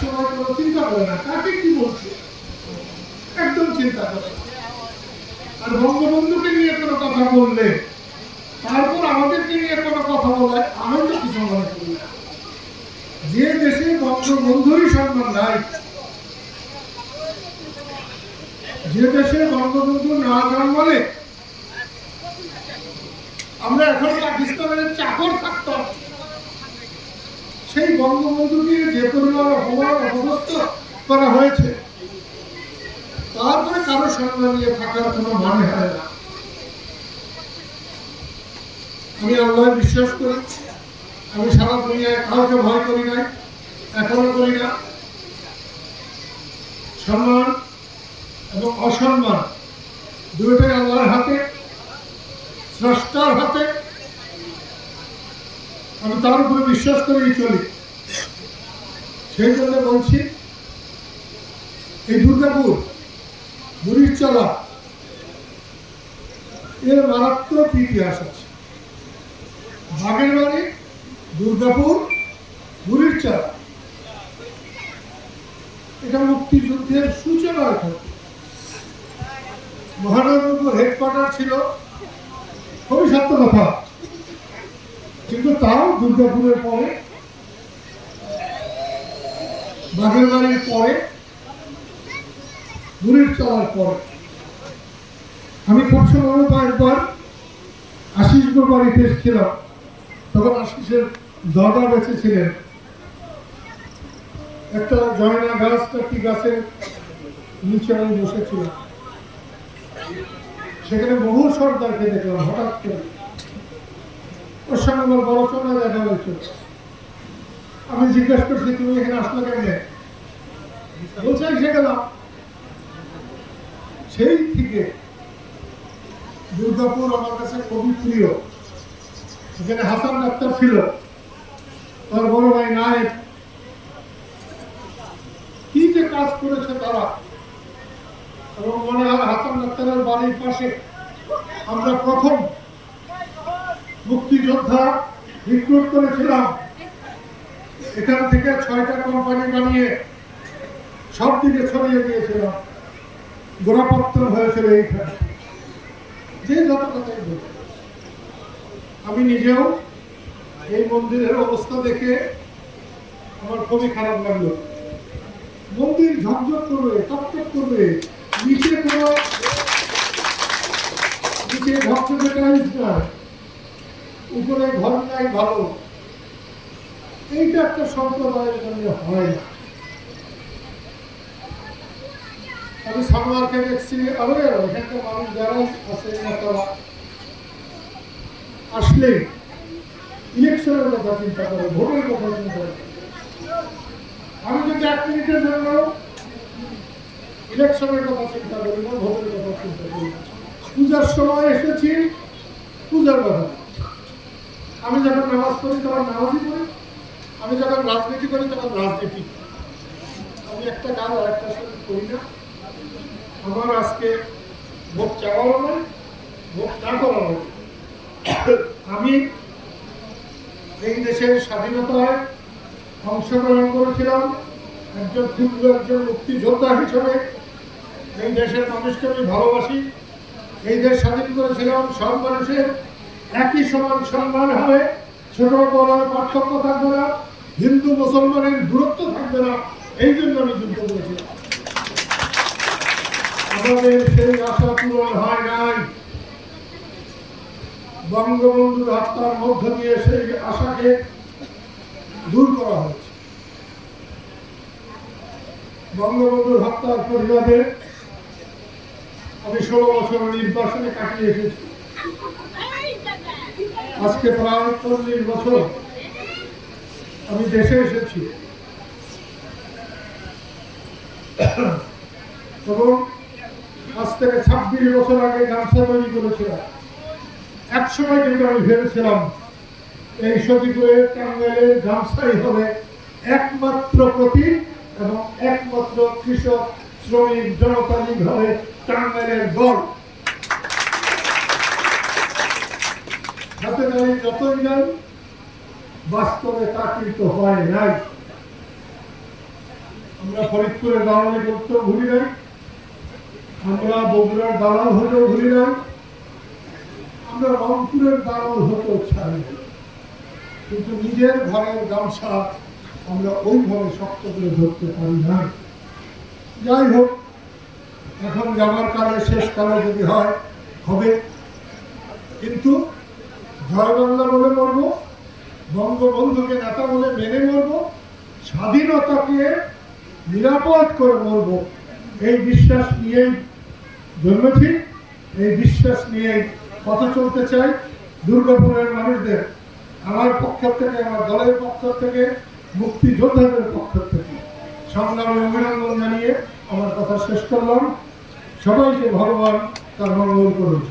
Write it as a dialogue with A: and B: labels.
A: সময় কোনো চিন্তা করে না কাকে কি বলছে? একদম চিন্তা করে আর বঙ্গবন্ধুকে নিয়ে কোনো কথা বললে, তারপর আমাদেরকে নিয়ে কোনো কথা বলে আমি তো কিছু মনে করি না। যে দেশে বঙ্গবন্ধুরই সম্মান নাই, যে দেশে বঙ্গবন্ধু না জন্মালে, আমরা এখন পাকিস্তানের চাকর থাকতাম। সেই বঙ্গবন্ধুকে যে পরিমাণ হওয়ার অবস্থ করা হয়েছে, তারপরে কারও সম্মান নিয়ে থাকার কোনো মানে হয় না। আমি আল্লাহ বিশ্বাস করি, আমি সারা দুনিয়ায় কাউকে ভয় করি নাই, এখনও করি না। সম্মান এবং অসম্মান দুটোই আল্লাহর হাতে, স্রষ্টার হাতে আমি তার উপরে বিশ্বাস করেই চলি। সেই জন্য বলছি, এই দুর্গাপুর বুড়ির চলা এর মারাত্মক ইতিহাস আছে। বাগের বাড়ি দুর্গাপুর বুড়ির চলা এটা মুক্তিযুদ্ধের সূচনা এখানে মহানগরপুর হেডকোয়ার্টার ছিল খুবই সত্য কথা কিন্তু তাও দুর্গাপুরের পরে বাঘের বাড়ির পরে, বুড়ির চলার পরে। আমি খুব সময় একবার আশিস বাড়িতে এসেছিলাম তখন আশিসের দাদা বেঁচে ছিলেন। একটা জয়না গাছ কি গাছের নিচে আমি বসেছিলাম। সেখানে বহু সর্দারকে দেখলাম, হঠাৎ করে। ওর সঙ্গে বড় চোখা দেখা হয়েছে আমি জিজ্ঞেস করছি, তুমি এখানে আসলে কেমনে বলছে এসে গেলাম। সেই থেকে দুর্গাপুর আমার কাছে খুবই প্রিয়। এখানে হাসান ডাক্তার ছিল, তার বড় ভাই নায়ক কি যে কাজ করেছে তারা। এবং মনে হয় হাসান ডাক্তারের বাড়ির পাশে আমরা প্রথম মুক্তিযোদ্ধা রিক্রুট করেছিলাম। এখান থেকে ছয়টা কোম্পানি বানিয়ে সব দিকে ছড়িয়ে দিয়েছিলাম। গোড়াপত্র হয়েছিল এইখানে। যে যত কথাই। আমি নিজেও এই মন্দিরের অবস্থা দেখে আমার খুবই খারাপ লাগল। মন্দির ঝকঝক করবে টকটক করবে, নিচে কোনো নিচে ঝকঝকে টাইলস নাই উপরে ঘর নাই, ভালো। এইটা একটা সম্প্রদায়ের জন্য হয় না। আমি সামনারকে দেখছি, আরও এখানকার মানুষ যারা আছে তারা আসলে ইলেকশনের কথা চিন্তা করে, ভোটের কথা চিন্তা করে। আমি যদি এক মিনিটের জন্য ইলেকশনের কথা চিন্তা করি না, ভোটের কথা চিন্তা করি পূজার সময় এসেছি, পূজার কথা। আমি যখন নামাজ পড়ি, তখন নামাজই পড়ি। আমি যখন রাজনীতি করি, তখন রাজনীতি। আমি একটা গান আর একটা সঙ্গে করি না। আমার আজকে ভোট চাওয়ারও নয় ভোট না করারও নয়। আমি এই দেশের স্বাধীনতায় অংশগ্রহণ করেছিলাম। একজন ক্ষুদ্র একজন মুক্তিযোদ্ধা হিসেবে এই দেশের মানুষকে আমি ভালোবাসি। এই দেশ স্বাধীন করেছিলাম সব মানুষের একই সমান সম্মান হবে, ছোট বড় পার্থক্য থাকবে না, হিন্দু মুসলমানের দূরত্ব থাকবে না, এই জন্য আমি যুদ্ধ করেছিলাম। আমাদের সেই আশা পূরণ হয় নাই। বঙ্গবন্ধুর হত্যার মধ্য দিয়ে সেই আশাকে দূর করা হয়েছে। বঙ্গবন্ধুর হত্যার পরিবারে আমি ষোলো বছর নির্বাসনে কাটিয়ে এসেছি। আজকে প্রায় চল্লিশ বছর আমি দেশে এসেছি। এবং আজ থেকে ছাব্বিশ বছর আগে গামছা তৈরি করেছিলাম। এক সময় কিন্তু আমি ভেবেছিলাম, এই সতীপুরের টাঙ্গাইলের গামছাই হবে একমাত্র প্রতীক এবং একমাত্র কৃষক, শ্রমিক, জনতা হবে টাঙ্গাইলের গড় যতই বাস্তবে তা কিন্তু হয় নাই, আমরা ফরিদপুরের দালালি করতেও ভুলি নাই, আমরা বগুড়ার দালাল হতেও ভুলি নাই, আমরা রংপুরের দালাল হতেও ছাড়ি কিন্তু নিজের ঘরের গামছা আমরা ওইভাবে শক্ত করে ধরতে পারি না যাই হোক, এখন যাবার কালে শেষ কালে যদি হয়, হবে। কিন্তু জয় বাংলা বলে মরবো, বঙ্গবন্ধুকে নেতা বলে মেনে মরবো, স্বাধীনতাকে নিরাপদ করে মরবো। এই বিশ্বাস নিয়েই জন্মেছি, এই বিশ্বাস নিয়েই কথা চলতে চাই দুর্গাপুরের মানুষদের, আমার পক্ষ থেকে, আমার দলের পক্ষ থেকে, মুক্তিযোদ্ধাদের পক্ষ থেকে। সংগ্রামে অভিনন্দন জানিয়ে আমার কথা শেষ করলাম। সবাইকে ভগবান তার মঙ্গল করুন।